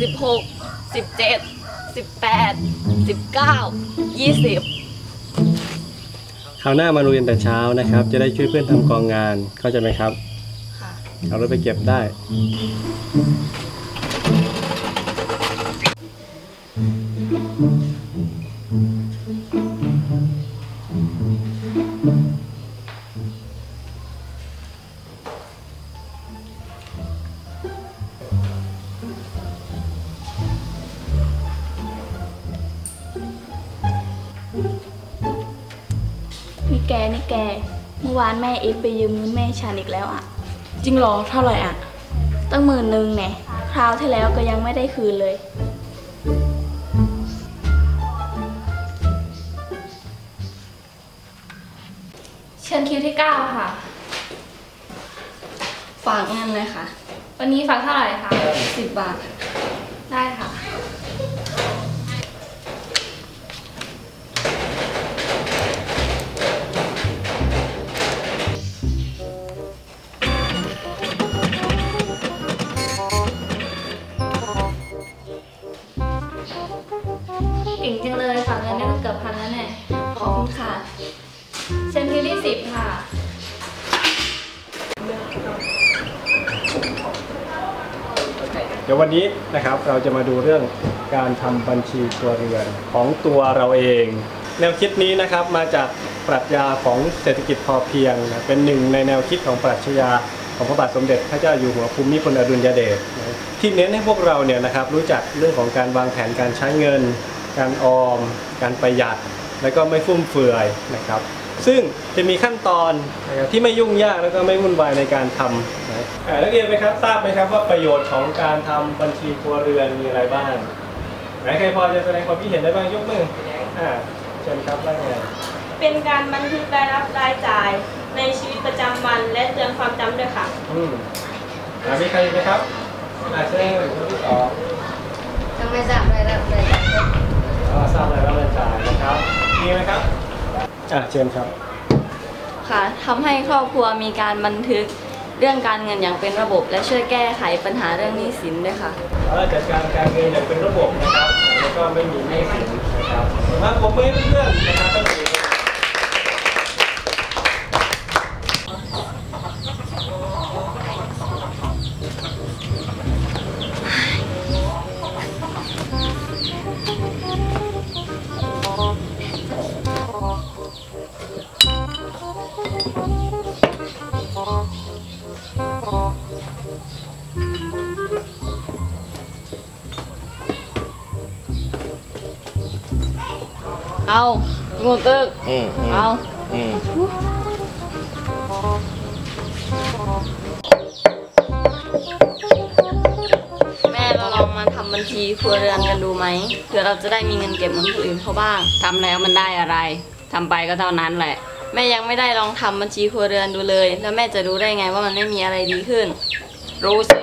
สิบหกสิบเจ็ดสิบแปดสิบเก้ายี่สิบคราวหน้ามาโรงเรียนแต่เช้านะครับ จะได้ช่วยเพื่อนทำกองงานเข้าใจไหมครับ ค่ะ เอารถไปเก็บได้นี่ แกนี่แก เมื่อวานแม่เอ็กไปยืมเงินแม่ฉันอีกแล้วอะจริงเหรอเท่าไหร่อะตั้งหมื่นหนึ่งแน่คราวที่แล้วก็ยังไม่ได้คืนเลย เชิญคิวที่ 9 ค่ะ ฝากเงินเลยค่ะ วันนี้ฝากเท่าไหร่คะสิบบาท ได้ค่ะ งจังเลยฝากเงินได้ตั้งเกือบพันแล้วเนี่ยขอบคุณค่ะเชิญคิวที่10ค่ะ เดี๋ยววันนี้นะครับเราจะมาดูเรื่องการทำบัญชีครัวเรือนของตัวเราเอง แนวคิดนี้นะครับมาจากปรัชญาของเศรษฐกิจพอเพียงนะเป็นหนึ่งในแนวคิดของปรัชญาของพระบาทสมเด็จพระเจ้าอยู่หัวภูมิพลอดุลยเดชที่เน้นให้พวกเราเนี่ยนะครับรู้จักเรื่องของการวางแผนการใช้เงิน การออม การประหยัด และก็ไม่ฟุ่มเฟือยนะครับ ซึ่งจะมีขั้นตอนนะครับที่ไม่ยุ่งยากแล้วก็ไม่วุ่นวายในการทำนะอ่านักเรียนไหมครับทราบไหมครับว่าประโยชน์ของการทำบัญชีครัวเรือนมีอะไรบ้างไหนใครพอจะแสดงความคิดเห็นได้บ้างยกมืออ่าเชิญครับได้ไงเป็นการบันทึกรายรับรายจ่ายในชีวิตประจำวันและเตือนความจำด้วยค่ะ อืมอ่ามีใครอีกไหมครับอ่าเชิญคนที่สองทำไมทราบรายรับรายจ่าย อ่าทราบรายรับรายจ่ายนะครับมีไหมครับ อ่าเชิญครับ ค่ะทำให้ครอบครัวมีการบันทึกเรื่องการเงินอย่างเป็นระบบ และช่วยแก้ไขปัญหาเรื่องหนี้สินด้วยค่ะเออจัดการการเงินอย่างเป็นระบบนะครับ แล้วก็ไม่มีหนี้สินนะครับมาผมไม่เพื่อนๆนะครับ เอางูตึกอืมอืมเอาอืมแม่เราลองมาทำบัญชีครัวเรือนกันดูไหมเผื่อเราจะได้มีเงินเก็บเหมือนคนอื่นเขาบ้างทำแล้วมันได้อะไรทำไปก็เท่านั้นแหละ แม่ยังไม่ได้ลองทำบัญชีครัวเรือนดูเลย แล้วแม่จะรู้ได้ไงว่ามันไม่มีอะไรดีขึ้น รู้สิ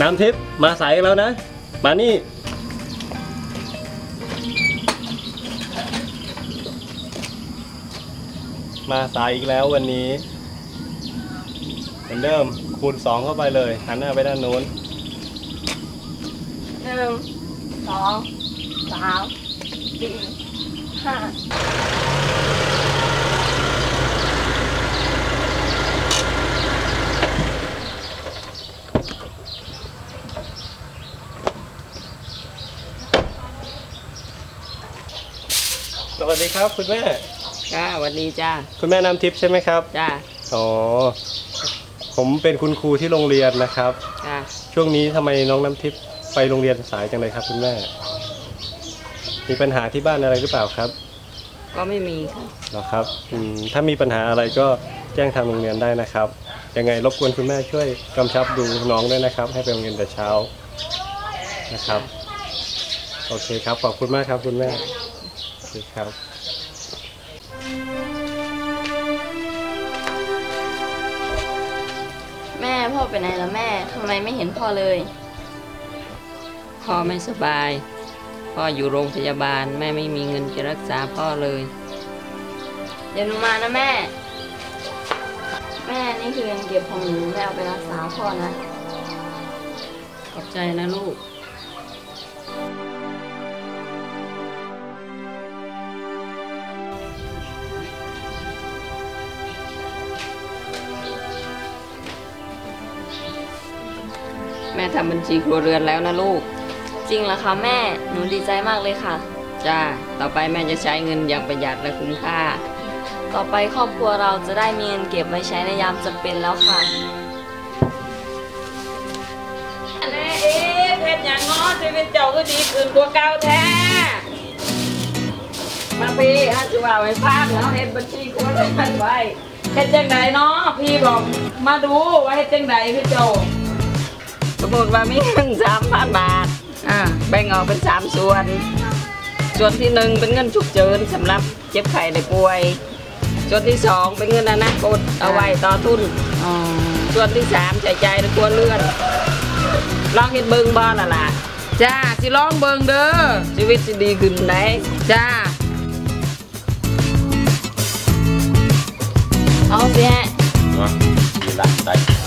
น้ำทิพย์มาใสแล้วนะ มานี่ มาสายอีกแล้ววันนี้ เหมือนเดิมคูณสองเข้าไปเลย หันหน้าไปด้านโน้นหนูหนึ่งสองสามสี่ห้า สวัสดีครับคุณแม่ จ้าสวัสดีจ้าคุณแม่น้ำทิพย์ใช่ไหมครับ จ้าอ๋อ ผมเป็นคุณครูที่โรงเรียนนะครับ จ้าช่วงนี้ทำไมน้องน้ำทิพย์ไปโรงเรียนสายจังเลยครับ คุณแม่ มีปัญหาที่บ้านอะไรหรือเปล่าครับก็ไม่มีค่ะเหรอครับอืมถ้ามีปัญหาอะไรก็แจ้งทางโรงเรียนได้นะครับ ยังไงรบกวนคุณแม่ช่วยกำชับดูน้องด้วยนะครับ ให้ไปโรงเรียนแต่เช้านะครับ โอเคครับ ขอบคุณมากครับคุณแม่ โอเคครับแม่พ่อไปไหนแล้วแม่ทำไมไม่เห็นพ่อเลย พ่อไม่สบาย พ่ออยู่โรงพยาบาลแม่ไม่มีเงินจะรักษาพ่อเลย เดี๋ยวหนูมานะแม่ แม่นี่คือเงินเก็บของหนูแม่เอาไปรักษาพ่อนะ ขอบใจนะลูก แม่ทำบัญชีครัวเรือนแล้วนะลูก จริงเหรอคะแม่ หนูดีใจมากเลยค่ะ จ้า ต่อไปแม่จะใช้เงินอย่างประหยัดและคุ้มค่า ต่อไปครอบครัวเราจะได้มีเงินเก็บไว้ใช้ในยามจำเป็นแล้วค่ะแน่เอ๊ะเพชรอย่างง้อชีวิตเจ้าก็ดีขึ้นกว่าเก่าแท้ มาปีอาจุว่าไว้พักเนาะเฮ็ดบัญชีครัวเรือนไว้เฮ็ดจังไดเนาะพี่บอกมาดูว่าเฮ็ดจังไดพี่เจ้า สมมติว่ามีเงินสามพันบาทอ่าแบ่งออกเป็นสามส่วน ส่วนที่หนึ่งเป็นเงินฉุกเฉินสำหรับเจ็บไข้ได้ป่วย ส่วนที่สองเป็นเงินอนาคตเอาไว้ต่อทุนส่วนที่สามใช้จ่ายในครัวเรือนลองเห็นเบิ่งบ่ล่ะล่ะจ้าสิลองเบิ่งเด้อชีวิตสิดีขึ้นไหนจ้าเอาสิฮะ Đó, đi lại đây